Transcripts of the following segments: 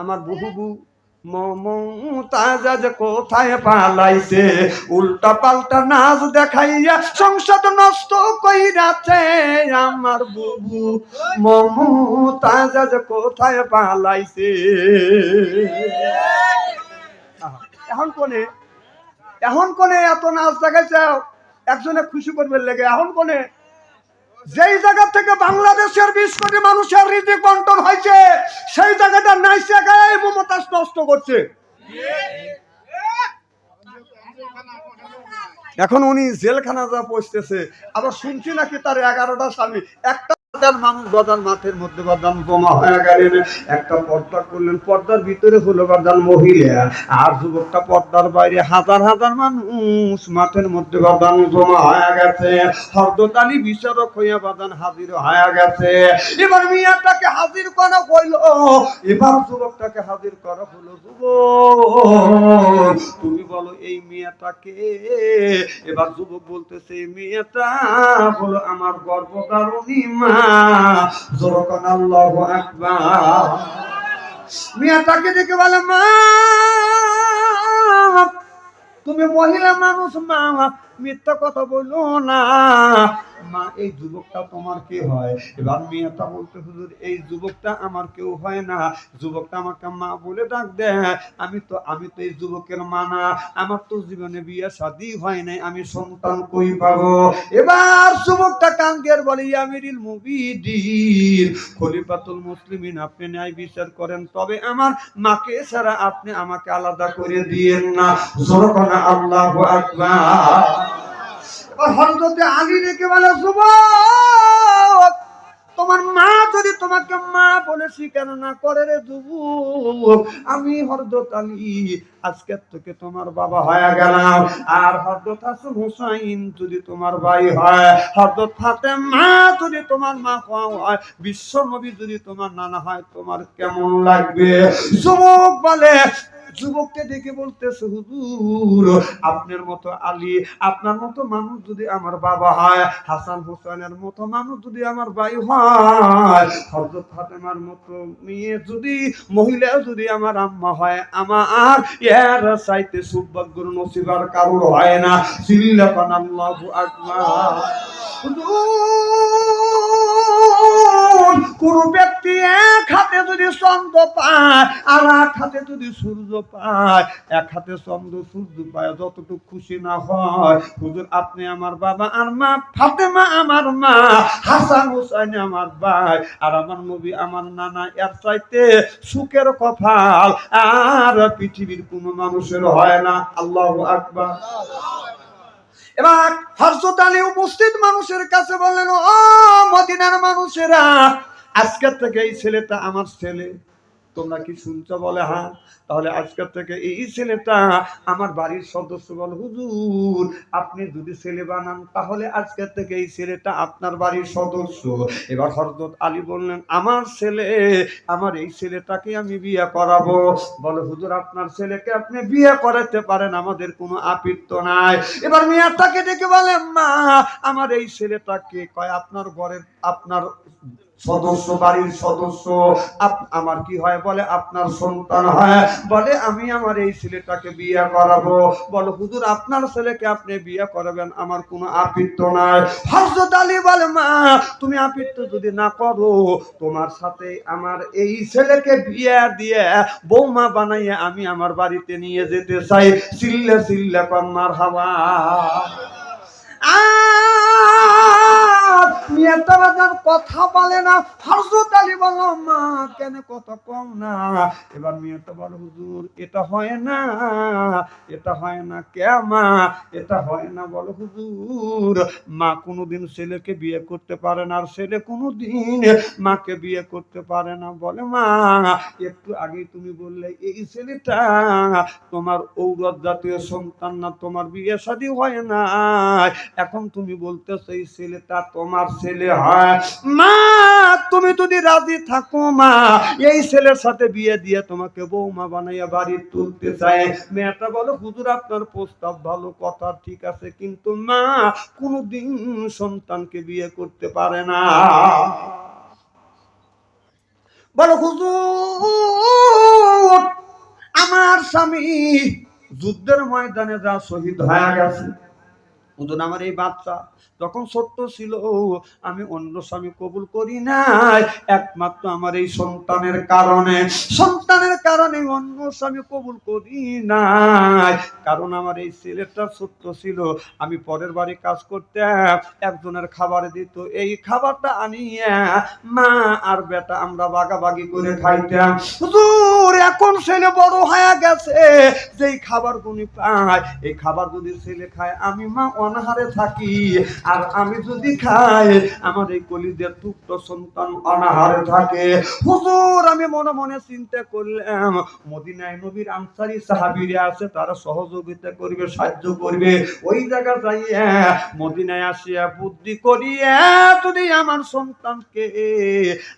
আমার বহুবু মমতাজ কোথায় পালাইছে? উল্টা পাল্টা নাচ দেখাইয়া সংসদ নষ্ট কইরাছে আমার বুবু মমতাজ কোথায় পালাইছে? এখন কোনে? এখন কোনে এত নাচ দেখাইছে? একজনে খুশি করবে লেগে, এখন কোনে? যেই জায়গা থেকে বাংলাদেশের বিশ কোটি মানুষের রিজিক বন্টন হয়েছে, সেই জায়গাটা নাই জায়গায় মমতাজ নষ্ট করছে। এখন উনি জেলখানা যা পৌঁছতেছে আবার শুনছি নাকি তার এগারোটা স্বামী, একটা বিচারক হইয়া হাজির গেছে। এবার মিয়াটাকে হাজির করা হইল। এবার যুবকটাকে হাজির করা হলো যুবক, তুমি বলো এই মেয়েটাকে? এবার যুবক বলতেছে, এই মেয়েটা হলো আমার গর্ভধারণী মা। জোরকান আল্লাহ আকবার। মেয়েটাকে দেখে বলে, মা, তুমি মহিলা মানুষ, মা, মিথ্যা কথা বলো না। মা, এই যুবকটা তোমার কে হয়? এবার মেয়েটা বলতে হুজুর, এই যুবকটা আমার কেউ হয় না। যুবকটা আমাকে মা বলে ডাক দেয় আমি তো আমি তো এই যুবকের মা না। আমার তো জীবনে বিয়ে শাদি হয় নাই। আমি সন্তান কই পাবো? এবার যুবকটা কাঙ্গের বলে আমিরিল মুবিদিন খলিফাতুল মুসলিমিন, আপনি ন্যায় বিচার করেন। তবে আমার মাকে ছাড়া আপনি আমাকে আলাদা করে দিয়েন না। জোরকনা আল্লাহু আকবার। হযরতে আলী রেখে বলে যুবক তোমার মা যদি তোমাকে মা বলে স্বীকার না করে রে যুবক, আমি হরদত আলী আজকের থেকে তোমার বাবা হয়ে গেলাম। আর হরদত হুসাইন যদি তোমার ভাই হয়, হরদত ফাতেমা যদি তোমার মা হয় বিশ্ব নবী যদি তোমার নানা হয়, তোমার কেমন লাগবে? যুবক বলে যুবককে দেখে বলতেছে হুজুর আপনার মতো আলী আপনার মতো মানুষ যদি আমার বাবা হয় হাসান হোসেনের মতো মানুষ যদি আমার ভাই হয় হজরত ফাতেমার মতো মেয়ে যদি মহিলা যদি আমার আম্মা হয় আমার এর চাইতে সৌভাগ্য নসিবার কারোর হয় না। সিল্লাপান আল্লাহু আকবার। হুজুর, কোন ব্যক্তি এক হাতে যদি চন্দ্র পায় আর এক হাতে যদি সূর্য পায়, এক হাতে চন্দ্র সূর্য পায়, যতটুকু খুশি না হয়, হুজুর, আপনি আমার বাবা আর মা, ফাতেমা আমার মা, হাসান হুসাইন আমার ভাই, আর আমার নবী, আমার নানা, এর চাইতে সুখের কপাল, আর পৃথিবীর কোনো মানুষের হয় না। আল্লাহ আকবার। এবার হরজত আলী উপস্থিত মানুষের কাছে বললেন, ও মদিনার মানুষেরা আজকের থেকে এই ছেলেটা আমার ছেলে। তোমরা কি শুনছো বলে হ্যাঁ? তাহলে আজকের থেকে এই ছেলেটা আমার বাড়ির সদস্য বলে, হুজুর, আপনি যদি ছেলে বানান, তাহলে আজকের থেকে এই ছেলেটা আপনার বাড়ির সদস্য। এবার হরদত আলী বললেন, আমার ছেলে, আমার এই ছেলেটাকে আমি বিয়ে করাবো। বলে, হুজুর, আপনার ছেলেকে আপনি বিয়ে করাতে পারেন, আমাদের কোনো আপিত্ত নাই। এবার মেয়েটাকে ডেকে বলে, মা, আমার এই ছেলেটাকে কয়, আপনার ঘরের, আপনার সদস্য, বাড়ির সদস্য আমার কি হয় বলে? আপনার সন্তান হয় বলে, আমি আমার এই ছেলেটাকে বিয়ে করাবো। বলে, হুজুর, আপনার ছেলেকে আপনি বিয়ে করাবেন? আমার কোনো আপিত্ত নাই। হজরত আলী বলে, মা, তুমি আপিত্ত যদি না করো, তোমার সাথে আমার এই ছেলেকে বিয়ে দিয়ে বৌমা বানাইয়ে আমি আমার বাড়িতে নিয়ে যেতে চাই। চিল্লে চিল্লে কন্যার হাওয়া আর মেয়েটা বাজার কথা বলে না। হরজত আলী বলল, মা, কেন কথা কম না? এবার মেয়েটা বলো হুজুর, এটা হয় না, এটা হয় না কে মা? এটা হয় না। বলো হুজুর, মা কোনোদিন ছেলেকে বিয়ে করতে পারে না, আর ছেলে কোনোদিন মাকে বিয়ে করতে পারে না। বলে, মা, একটু আগে তুমি বললে, এই ছেলেটা তোমার ঔরত জাতীয় সন্তান না, তোমার বিয়ে শাদী হয় না এখন তুমি বলতেছো, এই ছেলেটা তোমার ছেলে হয়। মা, তুমি যদি রাজি থাকো, মা, এই ছেলের সাথে বিয়ে দিয়ে তোমাকে বৌমা বানাইয়া বাড়ি তুলতে চায় মেয়েটা বলো, হুজুর, আপনার প্রস্তাব ভালো, কথা ঠিক আছে, কিন্তু মা, কোনোদিন সন্তানকে বিয়ে করতে পারে না। বলো, হুজুর, আমার স্বামী যুদ্ধের ময়দানে যা শহীদ হয়ে গেছে হুজুর আমার এই বাচ্চা। যখন ছোট্ট ছিল, আমি অন্য স্বামী কবুল করি নাই। একমাত্র আমার এই সন্তানের কারণে। সন্তানের কারণে অন্য স্বামী কবুল করি নাই। কারণ আমার এই ছেলেটা ছোট্ট ছিল, আমি পরের বাড়ি কাজ করতে একজনের খাবার দিত, এই খাবারটা আনিয়ে মা আর বেটা আমরা বাগাবাগি করে খাইতাম। হুজুর এখন ছেলে বড় হয়ে গেছে, যেই খাবার গুনি পায়, এই খাবার যদি ছেলে খায়, আমি মা অনাহারে থাকি, আর আমি যদি খাই, আমার এই কলিদের টুকটো সন্তান অনাহারে থাকে। হুজুর, আমি মনে মনে চিন্তা করলাম, মদিনায় নবীর আনসারি সাহাবিরা আছে, তারা সহযোগিতা করবে, সাহায্য করবে। ওই জায়গা যাইয়া মদিনায় আসিয়া বুদ্ধি করিয়া যদি আমার সন্তানকে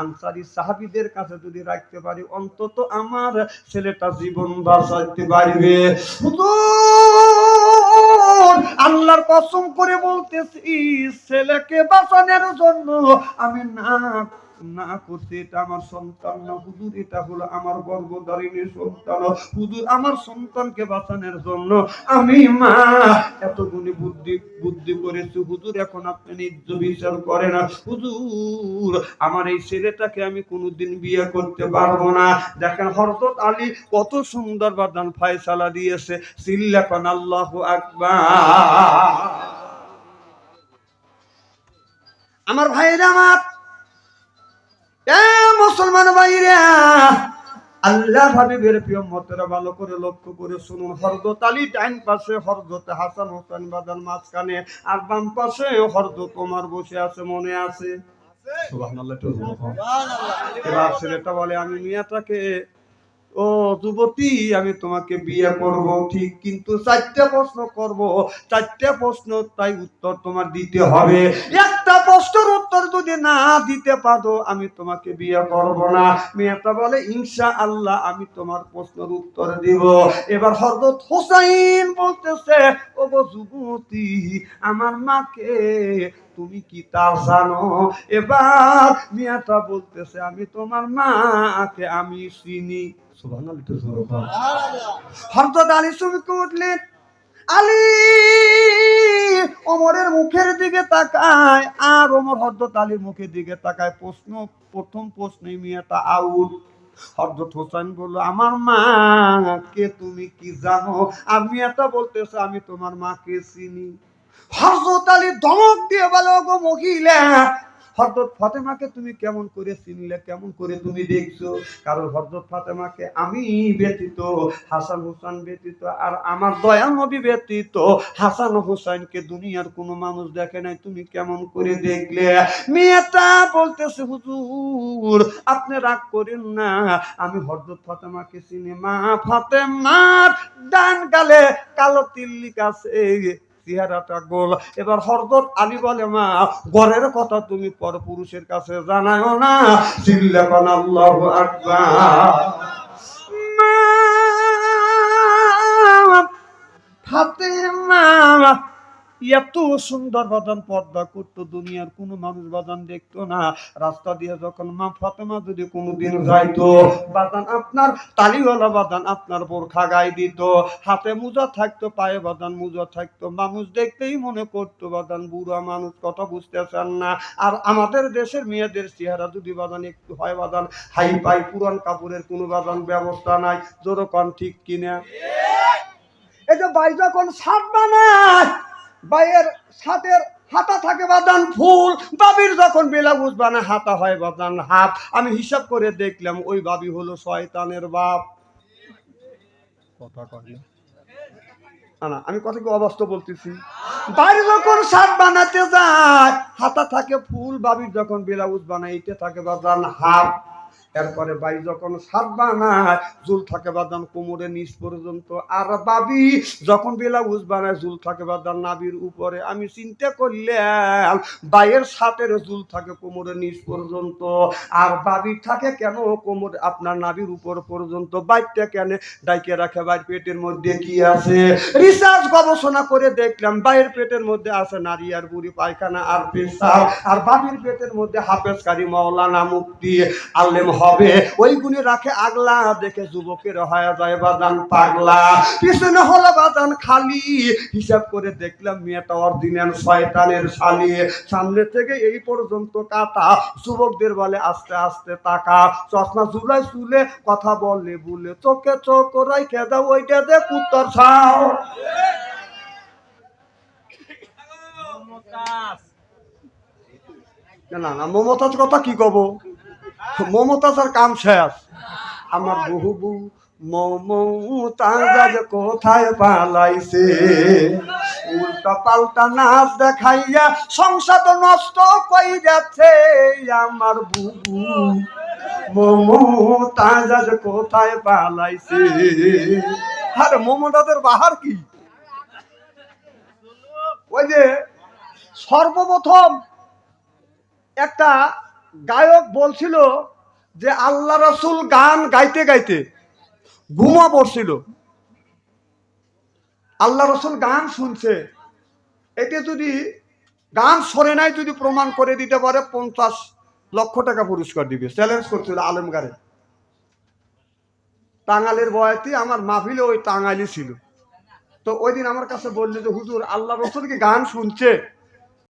আনসারি সাহাবিদের কাছে যদি রাখতে পারি, অন্তত আমার ছেলেটা জীবন বাঁচাইতে পারবে। আল্লাহর কসম করে বলতেছি ছেলেকে বাঁচানোর জন্য আমি না না করছি এটা আমার সন্তান না। হুজুর, এটা হলো আমার গর্ভধারিণী সন্তান। হুজুর, আমার সন্তানকে বাঁচানোর জন্য আমি মা। এতগুলি বুদ্ধি বুদ্ধি করেছি। হুজুর, এখন আপনি নিজ বিচার করে না হুজুর, আমার এই ছেলেটাকে আমি কোনোদিন বিয়ে করতে পারব না। দেখেন হরতত আলী কত সুন্দর বাদান ফায়সালা দিয়েছে। সিল্লাখন আল্লাহ আকবার। আমার ভাইরা আমার মুসলমান ভাইরা আল্লাহ হাবিবের প্রিয় মতেরা ভালো করে লক্ষ্য করে শুনুন। হরদত আলী ডাইন পাশে হরদত হাসান হোসেন বাদান মাঝখানে আর বাম পাশে হরদত তোমার বসে আছে মনে আছে। এবার ছেলেটা বলে আমি মিয়াটাকে ও যুবতী আমি তোমাকে বিয়ে করব ঠিক কিন্তু চারটা প্রশ্ন করব। চারটা প্রশ্ন তাই উত্তর তোমার দিতে হবে। একটা উত্তর যদি না দিতে পারো, আমি তোমাকে বিয়ে করব না। মেয়েটা বলে ইনশা আল্লাহ আমি তোমার প্রশ্নের উত্তর দিব। এবার হরদত হোসাইন বলতেছে ও যুবতী, আমার মাকে তুমি কি তা জানো? এবার মিয়াটা বলতেছে, আমি তোমার মাকে আমি চিনি। বল। হযরত আলী চমকে উঠলেন। আলী ওমরের মুখের দিকে তাকায় আর ওমর হযরত আলীর মুখের দিকে তাকায়। প্রশ্ন, প্রথম প্রশ্নে মিয়াটা আউট হযরত হোসেন বলল, আমার মা, কে তুমি কি জানো? আর মিয়াটা বলতেছে, আমি তোমার মাকে চিনি। হযরত আলী ধমক দিয়ে বলো গো মহিলা হযরত ফাতেমাকে তুমি কেমন করে চিনলে, কেমন করে তুমি দেখছ? কারণ হযরত ফাতেমাকে আমি ব্যতীত, হাসান হোসেন ব্যতীত আর আমার দয়াল নবী ব্যতীত, হাসান হোসেনকে দুনিয়ার কোনো মানুষ দেখে নাই। তুমি কেমন করে দেখলে? মেয়েটা বলতেছে, হুজুর, আপনি রাগ করেন না। আমি হরদত ফাতেমাকে চিনি। মা ফাতেমার ডান গালে কালো তিল্লিক আছে। এবার হরদত আলী বলে মা ঘরের কথা তুমি পর পুরুষের কাছে জানায় না। আকবার। এত সুন্দর বাদান পর্দা করতো দুনিয়ার কোনো মানুষ বাদান দেখতো না। রাস্তা দিয়ে যখন মা ফাতেমা যদি কোনোদিন যাইতো বাদান আপনার তালিওয়ালা বাদান আপনার বোরখা গায়ে দিত। হাতে মোজা থাকতো, পায়ে বাদান মোজা থাকতো। মানুষ দেখতেই মনে করতো বাদান বুড়া মানুষ, কথা বুঝতেছেন না। আর আমাদের দেশের মেয়েদের চেহারা যদি বাদান একটু হয় বাদান হাই পাই, পুরান কাপড়ের কোনো বাদান ব্যবস্থা নাই। যেরকম ঠিক কিনা? যে ভাই যখন শার্ট বানায় বাইয়ের শার্টের হাতা থাকে বাদান ফুল। বাবির যখন বেলাউজ বানায় হাতা হয় বাদান হাত, আমি হিসাব করে দেখলাম ওই বাবি হলো শয়তানের বাপ। কথা কয় না। আমি কথা কি অবাস্তব বলতেছি? বাইরে যখন শার্ট বানাতে যায়, হাতা থাকে ফুল, বাবির যখন ব্লাউজ বানায় এতে থাকে বাদান হাত। এরপরে বাই যখন শার্ট বানায়, জুল থাকে বাদান কোমরের নিচ পর্যন্ত। আর বাবি যখন ব্লাউজ বানায়, জুল থাকে বাদান নাবির উপরে। আমি চিন্তা করলাম বাইয়ের শার্টের জুল থাকে কোমরের নিচ পর্যন্ত। আর বাবির থাকে কেন কোমর আপনার নাবির উপর পর্যন্ত? বাইরটা কেন? ডাইকে রাখে বাইর পেটের মধ্যে কি আছে? রিসার্চ গবেষণা করে দেখলাম বাইরের পেটের মধ্যে আছে নারী আর বুড়ি, পায়খানা আর পেশাব। আর বাবির পেটের মধ্যে হাফেজকারী মাওলানা মুক্তি আল্লেম হবে। ওই গুণে রাখে আগলা। দেখে যুবকের হয়ে যায় বাদান পাগলা। পিছনে হলো বাদান খালি। হিসাব করে দেখলাম মেয়েটা অরিজিনাল শয়তানের শালি। সামনে থেকে এই পর্যন্ত কাটা। যুবকদের বলে আস্তে আস্তে তাকা। চশমা ঝুলাই চুলে কথা বলে বলে চোখে চোখ রাইখে দাও ওইটা যে কুত্তর ছাও। না না মমতাজ কথা কি কব? মমতাজের কাম শেষ। আমার বহু বউ মমতাজ কোথায় পালাইছে? উল্টা পাল্টা নাচ দেখাইয়া সংসার নষ্ট কই যাচ্ছে আমার বুবু মমতাজ কোথায় পালাইছে? আরে মমতাজের বাহার কি? ওই যে সর্বপ্রথম একটা গায়ক বলছিল যে আল্লাহ রসুল গান গাইতে গাইতে ঘুমা পড়ছিল। আল্লাহ রসুল গান শুনছে। এতে যদি গান সরে নাই যদি প্রমাণ করে দিতে পারে, পঞ্চাশ লক্ষ টাকা পুরস্কার দিবে। চ্যালেঞ্জ করছিল আলমগারে টাঙ্গালের বয়াতি আমার মাহফিলে ওই টাঙ্গালি ছিল। তো ওই দিন আমার কাছে বলল যে, হুজুর, আল্লাহ রসুল কি গান শুনছে?